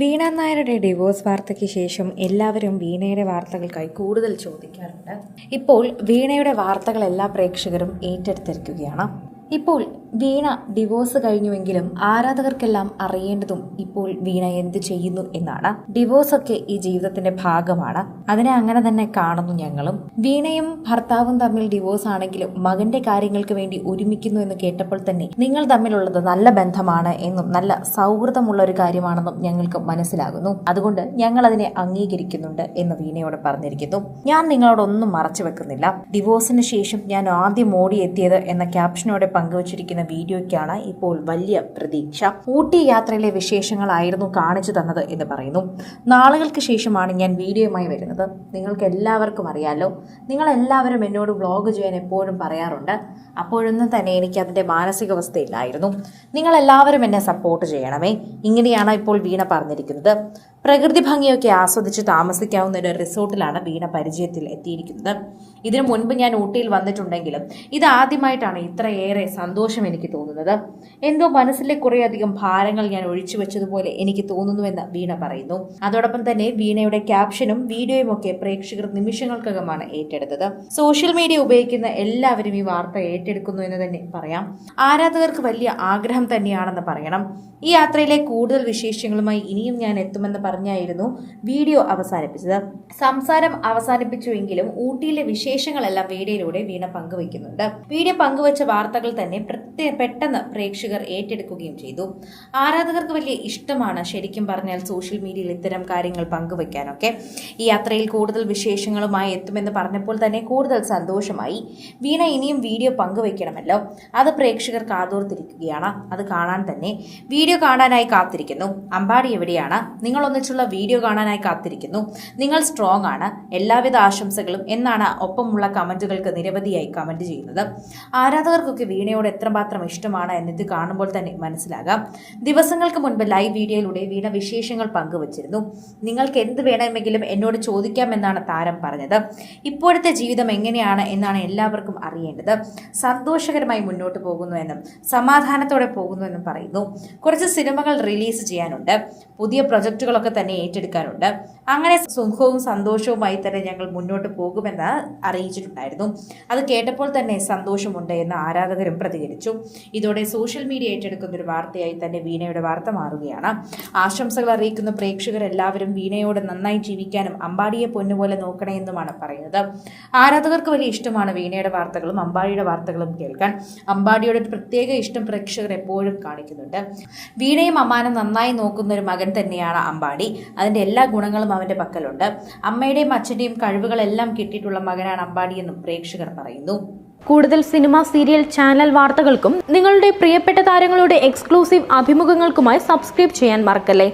വീണ നായരുടെ ഡിവോഴ്സ് വാർത്തയ്ക്ക് ശേഷം എല്ലാവരും വീണയുടെ വാർത്തകൾക്കായി കൂടുതൽ ചോദിക്കാറുണ്ട്. ഇപ്പോൾ വീണയുടെ വാർത്തകൾ എല്ലാ പ്രേക്ഷകരും ഏറ്റെടുത്തിരിക്കുകയാണ്. ഇപ്പോൾ വീണ ഡിവോഴ്സ് കഴിഞ്ഞുവെങ്കിലും ആരാധകർക്കെല്ലാം അറിയേണ്ടതും ഇപ്പോൾ വീണ എന്ത് ചെയ്യുന്നു എന്നാണ്. ഡിവോഴ്സ് ഒക്കെ ഈ ജീവിതത്തിന്റെ ഭാഗമാണ്. അതിനെ അങ്ങനെ തന്നെ കാണുന്നു ഞങ്ങളും. വീണയും ഭർത്താവും തമ്മിൽ ഡിവോഴ്സ് ആണെങ്കിലും മകന്റെ കാര്യങ്ങൾക്ക് വേണ്ടി ഒരുമിക്കുന്നു എന്ന് കേട്ടപ്പോൾ തന്നെ നിങ്ങൾ തമ്മിലുള്ളത് നല്ല ബന്ധമാണ് എന്നും നല്ല സൗഹൃദമുള്ള ഒരു കാര്യമാണെന്നും ഞങ്ങൾക്ക് മനസ്സിലാകുന്നു. അതുകൊണ്ട് ഞങ്ങൾ അതിനെ അംഗീകരിക്കുന്നുണ്ട് എന്ന് വീണയോട് പറഞ്ഞിരിക്കുന്നു. ഞാൻ നിങ്ങളോടൊന്നും മറച്ചു വെക്കുന്നില്ല. ഡിവോഴ്സിന് ശേഷം ഞാൻ ആദ്യം ഓടിയെത്തിയത് എന്ന ക്യാപ്ഷനോടെ പങ്കുവച്ചിരിക്കുന്ന വീഡിയോയ്ക്കാണ് ഇപ്പോൾ വലിയ പ്രതീക്ഷ. ഊട്ടി യാത്രയിലെ വിശേഷങ്ങളായിരുന്നു കാണിച്ചു തന്നത് എന്ന് പറയുന്നു. നാളുകൾക്ക് ശേഷമാണ് ഞാൻ വീഡിയോയുമായി വരുന്നത്. നിങ്ങൾക്ക് എല്ലാവർക്കും അറിയാമല്ലോ നിങ്ങളെല്ലാവരും എന്നോട് വ്ളോഗ് ചെയ്യാൻ എപ്പോഴും പറയാറുണ്ട്. അപ്പോഴൊന്നും തന്നെ എനിക്ക് അതിന്റെ മാനസികാവസ്ഥയില്ലായിരുന്നു നിങ്ങളെല്ലാവരും എന്നെ സപ്പോർട്ട് ചെയ്യണമേ. ഇങ്ങനെയാണ് ഇപ്പോൾ വീണ പറഞ്ഞിരിക്കുന്നത്. പ്രകൃതി ഭംഗിയൊക്കെ ആസ്വദിച്ച് താമസിക്കാവുന്ന ഒരു റിസോർട്ടിലാണ് വീണ പരിചയത്തിൽ എത്തിയിരിക്കുന്നത്. ഇതിനു മുൻപ് ഞാൻ ഊട്ടിയിൽ വന്നിട്ടുണ്ടെങ്കിലും ഇത് ആദ്യമായിട്ടാണ് ഇത്രയേറെ സന്തോഷം എനിക്ക് തോന്നുന്നത്. എന്തോ മനസ്സിലെ കുറേയധികം ഭാരങ്ങൾ ഞാൻ ഒഴിച്ചു വെച്ചതുപോലെ എനിക്ക് തോന്നുന്നുവെന്ന് വീണ പറയുന്നു. അതോടൊപ്പം തന്നെ വീണയുടെ ക്യാപ്ഷനും വീഡിയോയും ഒക്കെ പ്രേക്ഷകർ നിമിഷങ്ങൾക്കകമാണ് ഏറ്റെടുത്തത്. സോഷ്യൽ മീഡിയ ഉപയോഗിക്കുന്ന എല്ലാവരും ഈ വാർത്ത ഏറ്റെടുക്കുന്നു എന്ന് തന്നെ പറയാം. ആരാധകർക്ക് വലിയ ആഗ്രഹം തന്നെയാണെന്ന് പറയണം. ഈ യാത്രയിലെ കൂടുതൽ വിശേഷങ്ങളുമായി ഇനിയും ഞാൻ എത്തുമെന്ന് പറഞ്ഞായിരുന്നു വീഡിയോ അവസാനിപ്പിച്ചത്. സംസാരം അവസാനിപ്പിച്ചുവെങ്കിലും ഊട്ടിയിലെ വിശേഷങ്ങളെല്ലാം വീഡിയോയിലൂടെ വീണ പങ്കുവയ്ക്കുന്നുണ്ട്. വീഡിയോ പങ്കുവച്ച വാർത്തകൾ തന്നെ പെട്ടെന്ന് പ്രേക്ഷകർ ഏറ്റെടുക്കുകയും ചെയ്തു. ആരാധകർക്ക് വലിയ ഇഷ്ടമാണ് ശരിക്കും പറഞ്ഞാൽ സോഷ്യൽ മീഡിയയിൽ ഇത്തരം കാര്യങ്ങൾ പങ്കുവയ്ക്കാനൊക്കെ. ഈ യാത്രയിൽ കൂടുതൽ വിശേഷങ്ങളുമായി എത്തുമെന്ന് പറഞ്ഞപ്പോൾ തന്നെ കൂടുതൽ സന്തോഷമായി. വീണ ഇനിയും വീഡിയോ പങ്കുവയ്ക്കണമല്ലോ. അത് പ്രേക്ഷകർ കാതോർത്തിരിക്കുകയാണ് അത് കാണാൻ തന്നെ. വീഡിയോ കാണാനായി കാത്തിരിക്കുന്നു. അമ്പാടി എവിടെയാണ്? നിങ്ങൾ ഒന്നിച്ചുള്ള വീഡിയോ കാണാനായി കാത്തിരിക്കുന്നു. നിങ്ങൾ സ്ട്രോങ് ആണ്. എല്ലാവിധ ആശംസകളും എന്നാണ് ഒപ്പമുള്ള കമന്റുകൾക്ക് നിരവധിയായി കമന്റ് ചെയ്യുന്നത്. ആരാധകർക്കൊക്കെ വീണയോട് എത്രമാത്രം ഇഷ്ടമാണ് എന്നിത് കാണുമ്പോൾ തന്നെ മനസ്സിലാകാം. ദിവസങ്ങൾക്ക് മുൻപ് ലൈവ് വീഡിയോയിലൂടെ വീണ വിശേഷങ്ങൾ പങ്കുവച്ചിരുന്നു. നിങ്ങൾക്ക് എന്ത് വേണമെങ്കിലും എന്നോട് ചോദിക്കാമെന്നാണ് താരം പറഞ്ഞത്. ഇപ്പോഴത്തെ ജീവിതം എങ്ങനെയാണ് എന്നാണ് എല്ലാവർക്കും അറിയേണ്ടത്. സന്തോഷകരമായി മുന്നോട്ട് പോകുന്നുവെന്നും സമാധാനത്തോടെ പോകുന്നുവെന്നും പറയുന്നു. കുറച്ച് സിനിമകൾ റിലീസ് ചെയ്യാനുണ്ട്. പുതിയ പ്രൊജക്റ്റുകളൊക്കെ തന്നെ ഏറ്റെടുക്കാനുണ്ട് അങ്ങനെ സുഖവും സന്തോഷവുമായി തന്നെ ഞങ്ങൾ മുന്നോട്ട് പോകുമെന്ന് അറിയിച്ചിട്ടുണ്ടായിരുന്നു. അത് കേട്ടപ്പോൾ തന്നെ സന്തോഷമുണ്ട് എന്ന് ആരാധകരും പ്രതികരിച്ചു. ഇതോടെ സോഷ്യൽ മീഡിയ ഏറ്റെടുക്കുന്ന ഒരു വാർത്തയായി തന്നെ വീണയുടെ വാർത്ത മാറുകയാണ്. ആശംസകൾ അറിയിക്കുന്ന പ്രേക്ഷകർ എല്ലാവരും വീണയോട് നന്നായി ജീവിക്കാനും അമ്പാടിയെ പൊന്നുപോലെ നോക്കണമെന്നുമാണ് പറയുന്നത്. ആരാധകർക്ക് വലിയ ഇഷ്ടമാണ് വീണയുടെ വാർത്തകളും അമ്പാടിയുടെ വാർത്തകളും കേൾക്കാൻ. അമ്പാടിയുടെ പ്രത്യേക ഇഷ്ടം പ്രേക്ഷകർ എപ്പോഴും കാണിക്കുന്നുണ്ട്. വീണയും അമ്മാനും നന്നായി നോക്കുന്ന ഒരു മകൻ തന്നെയാണ് അമ്പാടി. അതിന്റെ എല്ലാ ഗുണങ്ങളും അവന്റെ പക്കലുണ്ട്. അമ്മയുടെയും അച്ഛന്റെയും കഴിവുകളെല്ലാം കിട്ടിയിട്ടുള്ള മകനാണ് അമ്പാടി എന്നും പ്രേക്ഷകർ പറയുന്നു. കൂടുതൽ സിനിമ സീരിയൽ ചാനൽ വാർത്തകൾക്കും നിങ്ങളുടെ പ്രിയപ്പെട്ട താരങ്ങളുടെ എക്സ്ക്ലൂസീവ് അഭിമുഖങ്ങൾക്കുമായി സബ്സ്ക്രൈബ് ചെയ്യാൻ മറക്കല്ലേ?